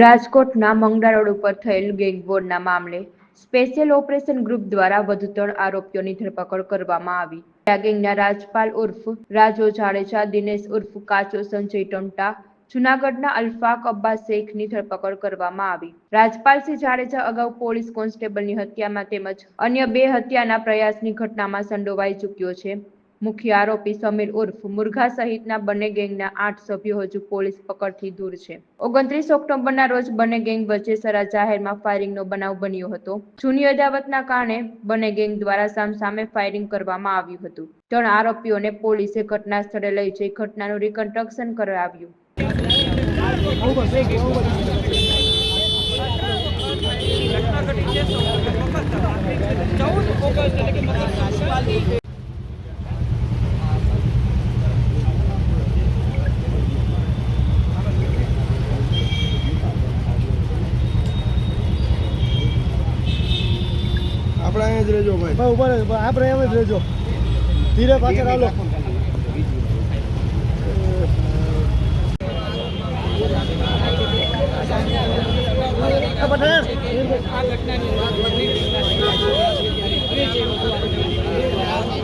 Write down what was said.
રાજકોટના મંગળા રોડ ઉપર થયેલ ગેંગવોરના મામલે સ્પેશિયલ ઓપરેશન ગ્રુપ દ્વારા વધુ ત્રણ આરોપીઓની ધરપકડ કરવામાં આવી. આ ગેંગના રાજપાલ ઉર્ફ, રાજો જાડેજા, દિનેશ ઉર્ફ, કાચો સંજય ટંટા, જુનાગઢના અલ્ફાક અબ્બાસ શેખની ધરપકડ કરવામાં આવી. રાજપાલસિંહ જાડેજા અગાઉ પોલીસ કોન્સ્ટેબલની હત્યામાં તેમજ અન્ય બે હત્યાના પ્રયાસની ઘટનામાં સંડોવાઈ ચૂક્યો છે. મુખ્ય આરોપી સમીર ઉર્ફ મુરઘા સહિતના બંને ગેંગના આઠ સભ્યો હજુ પોલીસ પકડથી દૂર છે. ઓગણત્રીસ ઓક્ટોબરના રોજ બંને ગેંગ વચ્ચે સરા જાહેરમાં ફાયરિંગનો બનાવ બન્યો હતો. જૂની અદાવતના કારણે બંને ગેંગ દ્વારા સામસામે ફાયરિંગ કરવામાં આવ્યું હતું. ત્રણ આરોપીઓને પોલીસે ઘટના સ્થળે લઈ જઈ ઘટનાનું રિકન્સ્ટ્રક્શન કરાવ્યું. આપણે અહીંયા જ રહેજો ભાઈ. ભાઈ ઊભા રહેજો આપણે એમ જ રહેજો. ધીરે પાછળ હાલો. એ આ ઘટનાની વાત બની